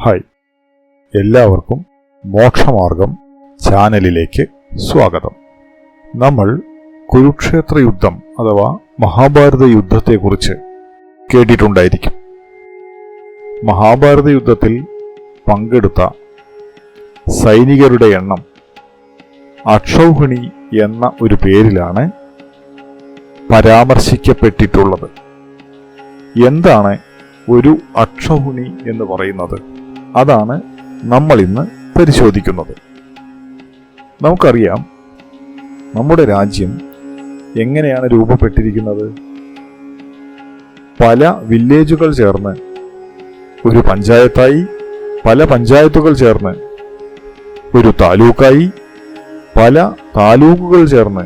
Hi. എല്ലാവർക്കും മോക്ഷമാർഗം ചാനലിലേക്ക് സ്വാഗതം. നമ്മൾ കുരുക്ഷേത്ര യുദ്ധം അഥവാ മഹാഭാരത യുദ്ധത്തെക്കുറിച്ച് കേട്ടിട്ടുണ്ടായിരിക്കും. മഹാഭാരത യുദ്ധത്തിൽ പങ്കെടുത്ത സൈനികരുടെ എണ്ണം അക്ഷൗഹിണി എന്ന ഒരു പേരിലാണ് പരാമർശിക്കപ്പെട്ടിട്ടുള്ളത്. എന്താണ് ഒരു അക്ഷൗഹിണി എന്ന് പറയുന്നത്? അതാണ് നമ്മൾ ഇന്ന് പരിശോധിക്കുന്നത്. നമുക്കറിയാം നമ്മുടെ രാജ്യം എങ്ങനെയാണ് രൂപപ്പെട്ടിരിക്കുന്നത്. പല വില്ലേജുകൾ ചേർന്ന് ഒരു പഞ്ചായത്തായി പല പഞ്ചായത്തുകൾ ചേർന്ന് ഒരു താലൂക്കായി പല താലൂക്കുകൾ ചേർന്ന്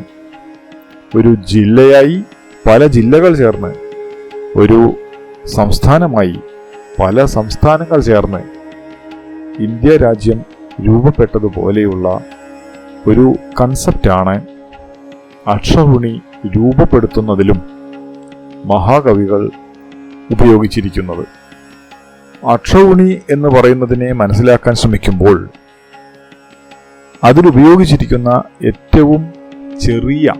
ഒരു ജില്ലയായി പല ജില്ലകൾ ചേർന്ന് ഒരു സംസ്ഥാനമായി പല സംസ്ഥാനങ്ങൾ ചേർന്ന് ഇന്ത്യ രാജ്യം രൂപപ്പെട്ടതുപോലെയുള്ള ഒരു കൺസെപ്റ്റാണ് അക്ഷൗണി രൂപപ്പെടുത്തുന്നതിലും മഹാകവികൾ ഉപയോഗിച്ചിരിക്കുന്നത്. അക്ഷൗണി എന്ന് പറയുന്നതിനെ മനസ്സിലാക്കാൻ ശ്രമിക്കുമ്പോൾ അതിലുപയോഗിച്ചിരിക്കുന്ന ഏറ്റവും ചെറിയ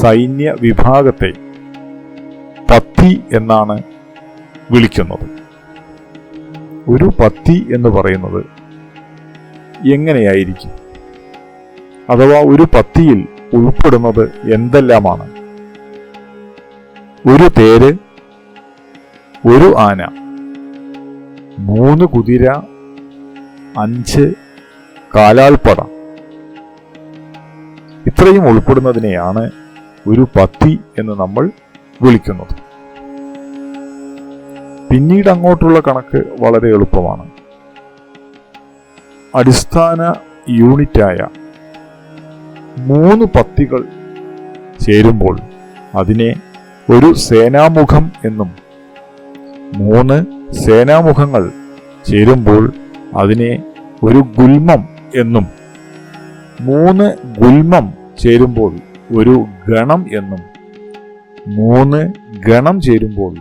സൈന്യ വിഭാഗത്തെ പത്തി എന്നാണ് വിളിക്കുന്നത്. ഒരു പത്തി എന്ന് പറയുന്നത് എങ്ങനെയായിരിക്കും? അഥവാ ഒരു പത്തിയിൽ ഉൾപ്പെടുന്നത് എന്തെല്ലാമാണ്? ഒരു തേര് ഒരു ആന മൂന്ന് കുതിര അഞ്ച് കാലാൽപ്പട. ഇത്രയും ഉൾപ്പെടുന്നതിനെയാണ് ഒരു പത്തി എന്ന് നമ്മൾ വിളിക്കുന്നത്. പിന്നീട് അങ്ങോട്ടുള്ള കണക്ക് വളരെ എളുപ്പമാണ്. അടിസ്ഥാന യൂണിറ്റായ മൂന്ന് പത്തികൾ ചേരുമ്പോൾ അതിനെ ഒരു സേനാമുഖം എന്നും മൂന്ന് സേനാമുഖങ്ങൾ ചേരുമ്പോൾ അതിനെ ഒരു ഗുൽമം എന്നും മൂന്ന് ഗുൽമം ചേരുമ്പോൾ ഒരു ഗണം എന്നും മൂന്ന് ഗണം ചേരുമ്പോൾ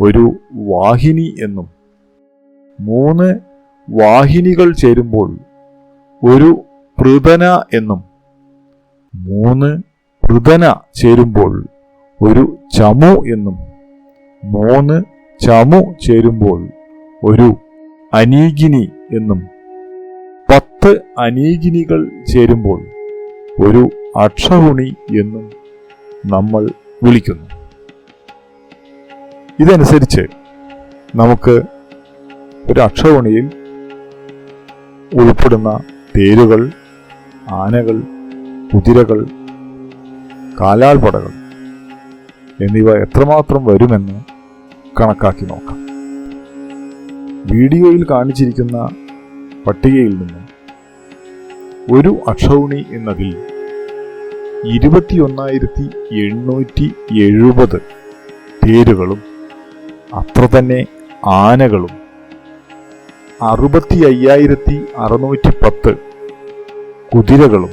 ഒരു വാഹിനി എന്നും. മൂന്ന് വാഹിനികൾ ചേരുമ്പോൾ ഒരു പൃതന എന്നും. മൂന്ന് പൃതന ചേരുമ്പോൾ ഒരു ചമു എന്നും. മൂന്ന് ചമു ചേരുമ്പോൾ ഒരു അനീഗിനി എന്നും. പത്ത് അനീഗിനികൾ ചേരുമ്പോൾ ഒരു അക്ഷഹുണി എന്നും നമ്മൾ വിളിക്കുന്നു. ഇതനുസരിച്ച് നമുക്ക് ഒരു അക്ഷൗണിയിൽ ഉൾപ്പെടുന്ന തേരുകൾ ആനകൾ കുതിരകൾ കാലാൾപടകൾ എന്നിവ എത്രമാത്രം വരുമെന്ന് കണക്കാക്കി നോക്കാം. വീഡിയോയിൽ കാണിച്ചിരിക്കുന്ന പട്ടികയിൽ നിന്നും ഒരു അക്ഷൗണി എന്നതിൽ ഇരുപത്തിയൊന്നായിരത്തി എണ്ണൂറ്റി എഴുപത് തേരുകളും അത്ര തന്നെ ആനകളും. അറുപത്തി അയ്യായിരത്തി അറുന്നൂറ്റി പത്ത് കുതിരകളും.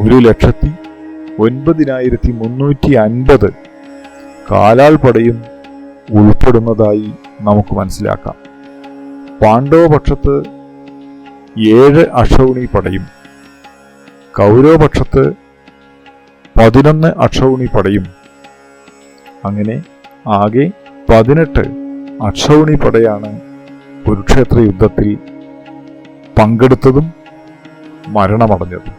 ഒരു ലക്ഷത്തി ഒൻപതിനായിരത്തി മുന്നൂറ്റി അൻപത് കാലാൾപടയും ഉൾപ്പെടുന്നതായി നമുക്ക് മനസ്സിലാക്കാം. പാണ്ഡവപക്ഷത്ത് ഏഴ് അക്ഷൗണി പടയും കൗരവപക്ഷത്ത് പതിനൊന്ന് അക്ഷൗണി പടയും. അങ്ങനെ ആകെ പതിനെട്ട് അക്ഷൗണി പടയാണ് കുരുക്ഷേത്ര യുദ്ധത്തിൽ പങ്കെടുത്തതും മരണമടഞ്ഞതും.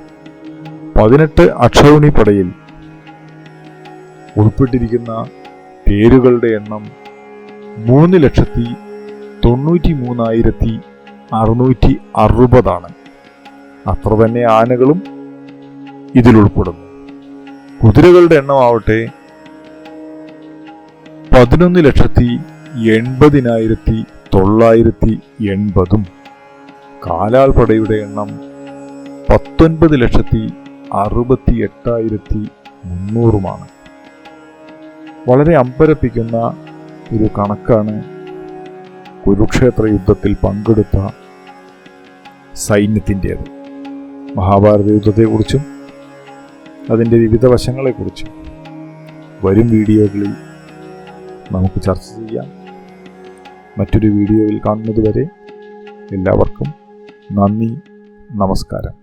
പതിനെട്ട് അക്ഷൗണി പടയിൽ ഉൾപ്പെട്ടിരിക്കുന്ന പേരുകളുടെ എണ്ണം മൂന്ന് ലക്ഷത്തി തൊണ്ണൂറ്റി മൂന്നായിരത്തി അറുന്നൂറ്റി അറുപതാണ് അത്ര തന്നെ ആനകളും ഇതിലുൾപ്പെടുന്നു. കുതിരകളുടെ എണ്ണമാവട്ടെ പതിനൊന്ന് ലക്ഷത്തി എൺപതിനായിരത്തി തൊള്ളായിരത്തി എൺപതും. കാലാൾപ്പടയുടെ എണ്ണം പത്തൊൻപത് ലക്ഷത്തി അറുപത്തി എട്ടായിരത്തി മുന്നൂറുമാണ്. വളരെ അമ്പരപ്പിക്കുന്ന ഒരു കണക്കാണ് കുരുക്ഷേത്ര യുദ്ധത്തിൽ പങ്കെടുത്ത സൈന്യത്തിന്റേത്. മഹാഭാരത യുദ്ധത്തെക്കുറിച്ചും അതിന്റെ വിവിധ വശങ്ങളെക്കുറിച്ചും വരും വീഡിയോകളിൽ നമുക്ക് ചർച്ച ചെയ്യാം. മറ്റൊരു വീഡിയോയിൽ കാണുന്നതുവരെ എല്ലാവർക്കും നന്ദി നമസ്കാരം.